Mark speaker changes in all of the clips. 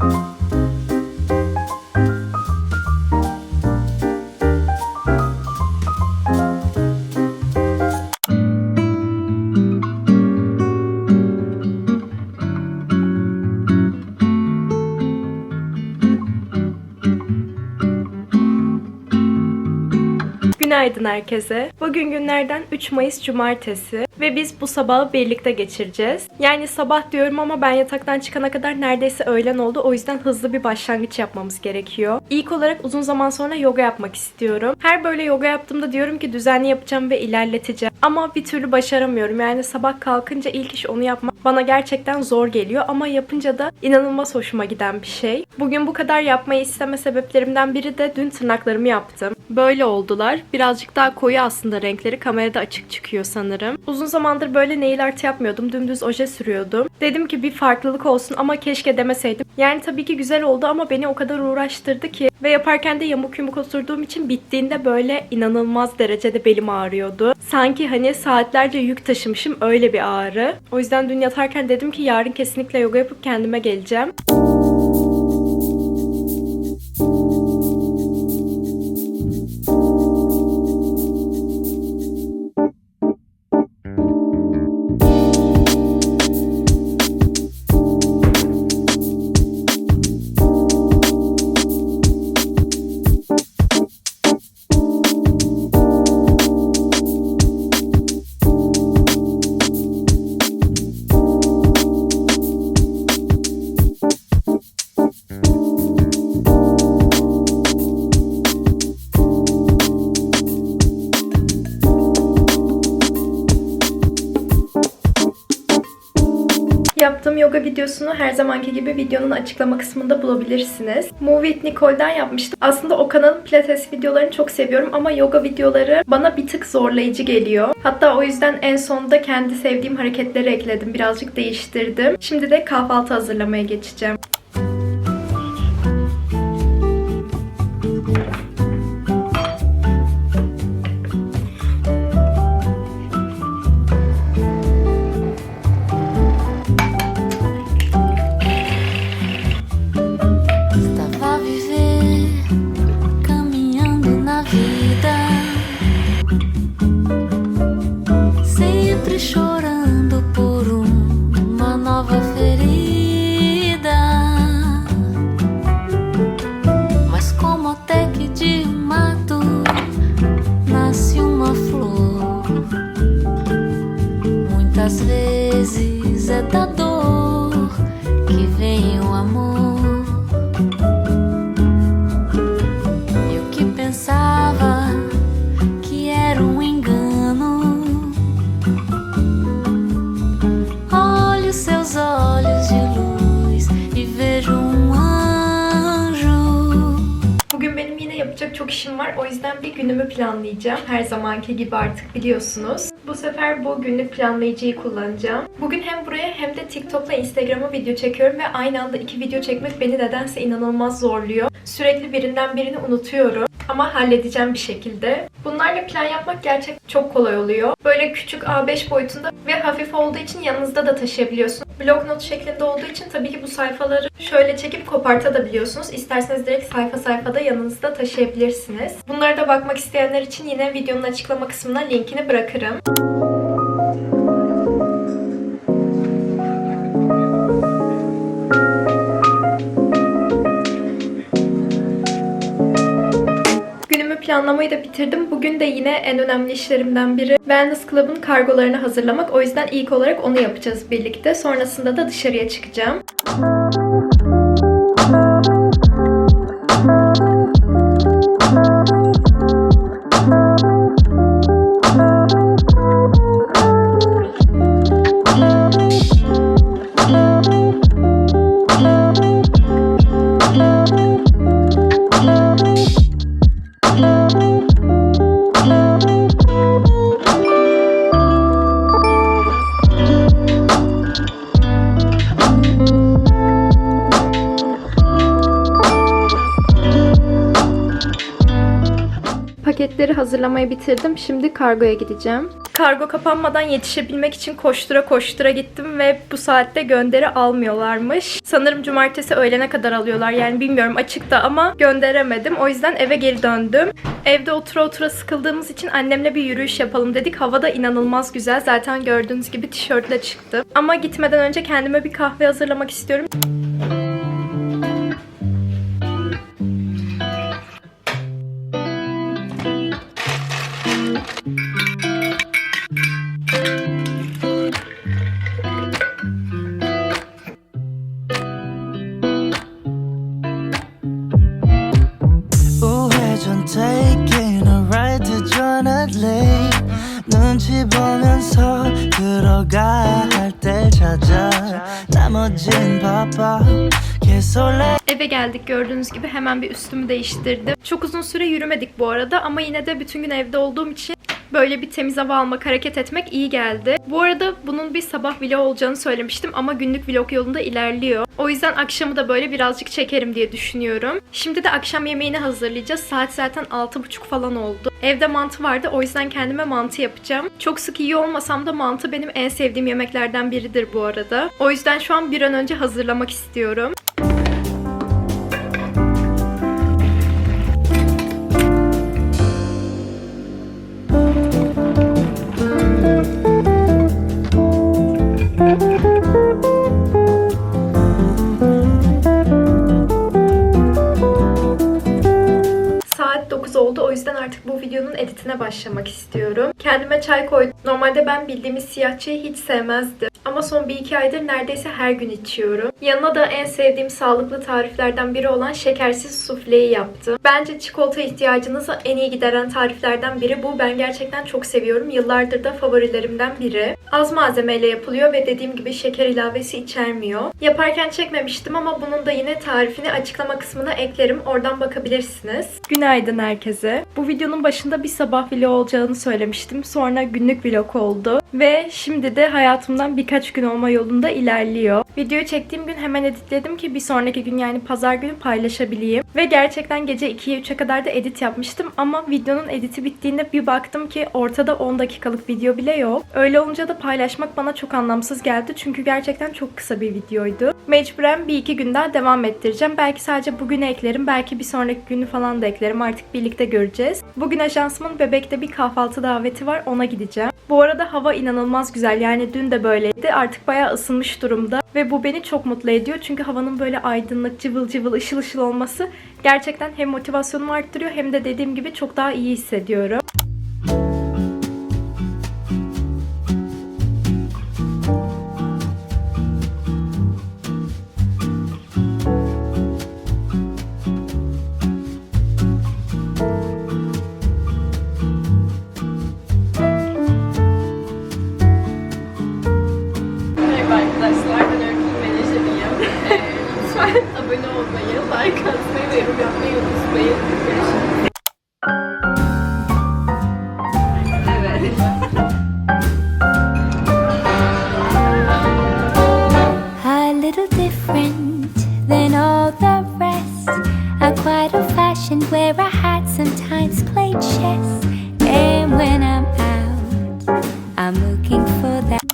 Speaker 1: thank you Günaydın herkese. Bugün günlerden 3 Mayıs Cumartesi ve biz bu sabahı birlikte geçireceğiz. Yani sabah diyorum ama ben yataktan çıkana kadar neredeyse öğlen oldu. O yüzden hızlı bir başlangıç yapmamız gerekiyor. İlk olarak uzun zaman sonra yoga yapmak istiyorum. Her böyle yoga yaptığımda diyorum ki düzenli yapacağım ve ilerleteceğim. Ama bir türlü başaramıyorum. Yani sabah kalkınca ilk iş onu yapmak bana gerçekten zor geliyor ama yapınca da inanılmaz hoşuma giden bir şey. Bugün bu kadar yapmayı isteme sebeplerimden biri de dün tırnaklarımı yaptım. Böyle oldular. Birazcık daha koyu aslında renkleri. Kamerada açık çıkıyor sanırım. Uzun zamandır böyle nail art yapmıyordum. Dümdüz oje sürüyordum. Dedim ki bir farklılık olsun ama keşke demeseydim. Yani tabii ki güzel oldu ama beni o kadar uğraştırdı ki. Ve yaparken de yamuk yumuk oturduğum için bittiğinde böyle inanılmaz derecede belim ağrıyordu. Sanki hani saatlerce yük taşımışım öyle bir ağrı. O yüzden dün yatarken dedim ki yarın kesinlikle yoga yapıp kendime geleceğim. Yoga videosunu her zamanki gibi videonun açıklama kısmında bulabilirsiniz. Move Nicole'den yapmıştım. Aslında o kanalın pilates videolarını çok seviyorum ama yoga videoları bana bir tık zorlayıcı geliyor. Hatta o yüzden en sonunda kendi sevdiğim hareketleri ekledim. Birazcık değiştirdim. Şimdi de kahvaltı hazırlamaya geçeceğim.
Speaker 2: Vezes é da dor
Speaker 1: yapacak çok işim var. O yüzden bir günümü planlayacağım. Her zamanki gibi artık biliyorsunuz. Bu sefer bu günlük planlayıcıyı kullanacağım. Bugün hem buraya hem de TikTok'la Instagram'a video çekiyorum ve aynı anda iki video çekmek beni nedense inanılmaz zorluyor. Sürekli birinden birini unutuyorum. Ama halledeceğim bir şekilde. Bunlarla plan yapmak gerçekten çok kolay oluyor. Böyle küçük A5 boyutunda ve hafif olduğu için yanınızda da taşıyabiliyorsunuz. Blok not şeklinde olduğu için tabii ki bu sayfaları şöyle çekip kopartabiliyorsunuz. İsterseniz direkt sayfa sayfada yanınızda taşıyabilirsiniz. Bunlara da bakmak isteyenler için yine videonun açıklama kısmına linkini bırakırım. Planlamayı da bitirdim. Bugün de yine en önemli işlerimden biri Wellness Club'ın kargolarını hazırlamak. O yüzden ilk olarak onu yapacağız birlikte. Sonrasında da dışarıya çıkacağım. gönderi hazırlamayı bitirdim. Şimdi kargoya gideceğim. Kargo kapanmadan yetişebilmek için koştura koştura gittim ve bu saatte gönderi almıyorlarmış. Sanırım cumartesi öğlene kadar alıyorlar. Yani bilmiyorum açıkta ama gönderemedim. O yüzden eve geri döndüm. Evde otura otura sıkıldığımız için annemle bir yürüyüş yapalım dedik. Hava da inanılmaz güzel. Zaten gördüğünüz gibi tişörtle çıktım. Ama gitmeden önce kendime bir kahve hazırlamak istiyorum. Eve geldik gördüğünüz gibi hemen bir üstümü değiştirdim. Çok uzun süre yürümedik bu arada ama yine de bütün gün evde olduğum için böyle bir temiz hava almak, hareket etmek iyi geldi. Bu arada bunun bir sabah vlog olacağını söylemiştim ama günlük vlog yolunda ilerliyor. O yüzden akşamı da böyle birazcık çekerim diye düşünüyorum. Şimdi de akşam yemeğini hazırlayacağız. Saat zaten 6.30 falan oldu. Evde mantı vardı o yüzden kendime mantı yapacağım. Çok sık yiyor olmasam da mantı benim en sevdiğim yemeklerden biridir bu arada. O yüzden şu an bir an önce hazırlamak istiyorum. Videonun editine başlamak istiyorum. Kendime çay koydum. Normalde ben bildiğimiz siyah çayı hiç sevmezdim. Ama son 1-2 aydır neredeyse her gün içiyorum. Yanına da en sevdiğim sağlıklı tariflerden biri olan şekersiz sufleyi yaptım. Bence çikolata ihtiyacınızı en iyi gideren tariflerden biri bu. Ben gerçekten çok seviyorum. Yıllardır da favorilerimden biri. Az malzemeyle yapılıyor ve dediğim gibi şeker ilavesi içermiyor. Yaparken çekmemiştim ama bunun da yine tarifini açıklama kısmına eklerim. Oradan bakabilirsiniz. Günaydın herkese. Bu videonun başında bir sabah vlog olacağını söylemiştim. Sonra günlük vlog oldu. Ve şimdi de hayatımdan birkaç gün olma yolunda ilerliyor. Videoyu çektiğim gün hemen editledim ki bir sonraki gün yani pazar günü paylaşabileyim. Ve gerçekten gece 2'ye 3'e kadar da edit yapmıştım ama videonun editi bittiğinde bir baktım ki ortada 10 dakikalık video bile yok. Öyle olunca da paylaşmak bana çok anlamsız geldi çünkü gerçekten çok kısa bir videoydu. Mecburen bir iki gün daha devam ettireceğim. Belki sadece bugünü eklerim, belki bir sonraki günü falan da eklerim. Artık birlikte göreceğiz. Bugün ajansımın bebekte bir kahvaltı daveti var, ona gideceğim. Bu arada hava inanılmaz güzel. Yani dün de böyleydi. Artık bayağı ısınmış durumda. Ve bu beni çok mutlu ediyor. Çünkü havanın böyle aydınlık, cıvıl cıvıl, ışıl ışıl olması gerçekten hem motivasyonumu arttırıyor hem de dediğim gibi çok daha iyi hissediyorum.
Speaker 2: A little different than all the rest. A quite old-fashioned where I had sometimes played chess. And when I'm out, I'm looking for that.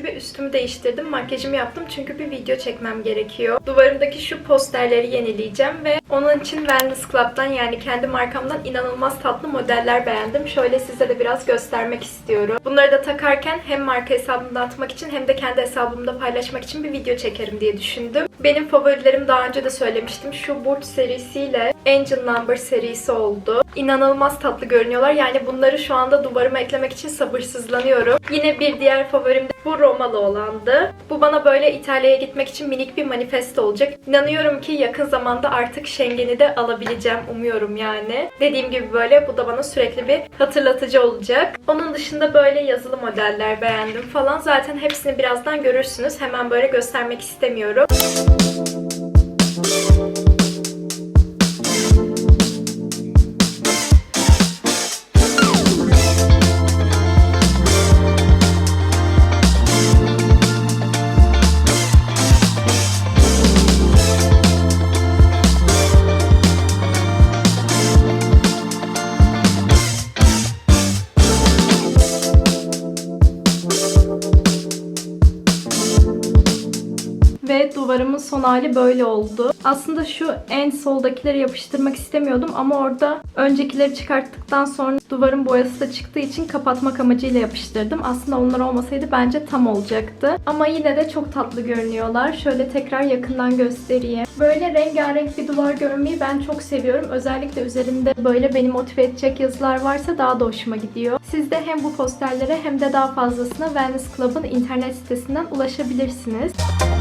Speaker 1: Gibi üstümü değiştirdim, makyajımı yaptım çünkü bir video çekmem gerekiyor. Duvarımdaki şu posterleri yenileyeceğim ve onun için Wellness Club'dan yani kendi markamdan inanılmaz tatlı modeller beğendim. Şöyle size de biraz göstermek istiyorum. Bunları da takarken hem marka hesabımda atmak için hem de kendi hesabımda paylaşmak için bir video çekerim diye düşündüm. Benim favorilerim daha önce de söylemiştim. Şu Burç serisiyle Angel Number serisi oldu. İnanılmaz tatlı görünüyorlar. Yani bunları şu anda duvarıma eklemek için sabırsızlanıyorum. Yine bir diğer favorim de bu Romalı olandı. Bu bana böyle İtalya'ya gitmek için minik bir manifesto olacak. İnanıyorum ki yakın zamanda artık Schengen'i de alabileceğim umuyorum yani. Dediğim gibi böyle bu da bana sürekli bir hatırlatıcı olacak. Onun dışında böyle yazılı modeller beğendim falan. Zaten hepsini birazdan görürsünüz. Hemen böyle göstermek istemiyorum. duvarımın son hali böyle oldu. Aslında şu en soldakileri yapıştırmak istemiyordum ama orada öncekileri çıkarttıktan sonra duvarın boyası da çıktığı için kapatmak amacıyla yapıştırdım. Aslında onlar olmasaydı bence tam olacaktı. Ama yine de çok tatlı görünüyorlar. Şöyle tekrar yakından göstereyim. Böyle rengarenk bir duvar görmeyi ben çok seviyorum. Özellikle üzerinde böyle beni motive edecek yazılar varsa daha da hoşuma gidiyor. Siz de hem bu posterlere hem de daha fazlasına Wellness Club'ın internet sitesinden ulaşabilirsiniz. Bir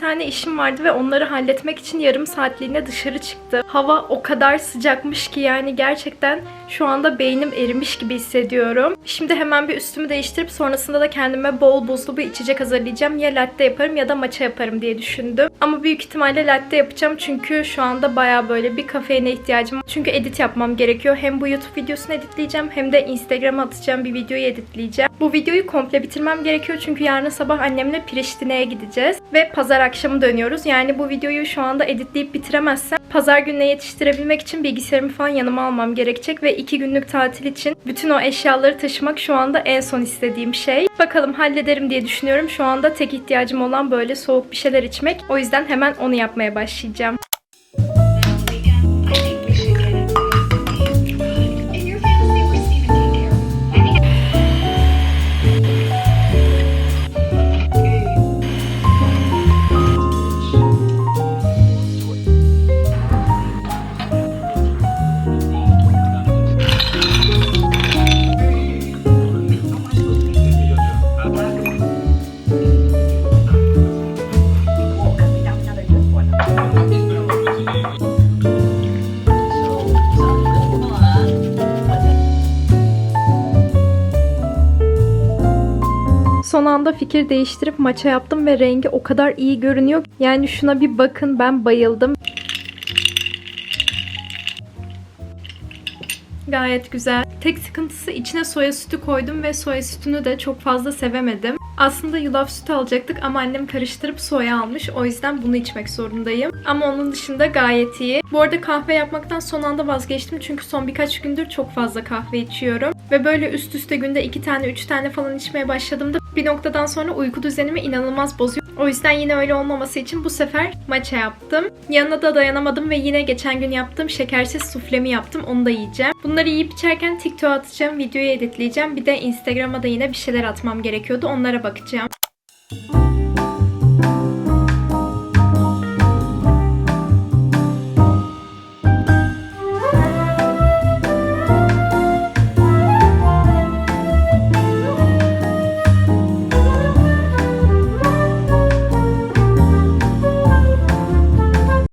Speaker 1: tane işim vardı ve onları halletmek için yarım saatliğine dışarı çıktı. Hava o kadar sıcakmış ki yani gerçekten şu anda beynim erimiş gibi hissediyorum. Şimdi hemen bir üstümü değiştirip sonrasında da kendime bol buzlu bir içecek hazırlayacağım. Ya latte yaparım ya da matcha yaparım diye düşündüm. Ama büyük ihtimalle latte yapacağım çünkü şu anda baya böyle bir kafeine ihtiyacım var. Çünkü edit yapmam gerekiyor. Hem bu YouTube videosunu editleyeceğim hem de Instagram'a atacağım bir videoyu editleyeceğim. Bu videoyu komple bitirmem gerekiyor çünkü yarın sabah annemle Priştine'ye gideceğiz ve pazar akşamı dönüyoruz. Yani bu videoyu şu anda editleyip bitiremezsem pazar gününe yetiştirebilmek için bilgisayarımı falan yanıma almam gerekecek ve iki günlük tatil için bütün o eşyaları taşımak şu anda en son istediğim şey. Bakalım hallederim diye düşünüyorum. Şu anda tek ihtiyacım olan böyle soğuk bir şeyler içmek. O yüzden hemen onu yapmaya başlayacağım. Son anda fikir değiştirip maça yaptım ve rengi o kadar iyi görünüyor. Yani şuna bir bakın ben bayıldım. Gayet güzel. Tek sıkıntısı içine soya sütü koydum ve soya sütünü de çok fazla sevemedim. Aslında yulaf sütü alacaktık ama annem karıştırıp soya almış. O yüzden bunu içmek zorundayım. Ama onun dışında gayet iyi. Bu arada kahve yapmaktan son anda vazgeçtim. Çünkü son birkaç gündür çok fazla kahve içiyorum. Ve böyle üst üste günde iki tane, üç tane falan içmeye başladığımda bir noktadan sonra uyku düzenimi inanılmaz bozuyor. O yüzden yine öyle olmaması için bu sefer matcha yaptım. Yanına da dayanamadım ve yine geçen gün yaptığım şekersiz suflemi yaptım. Onu da yiyeceğim. Bunları yiyip içerken TikTok'a atacağım, videoyu editleyeceğim. Bir de Instagram'a da yine bir şeyler atmam gerekiyordu. Onlara bakacağım.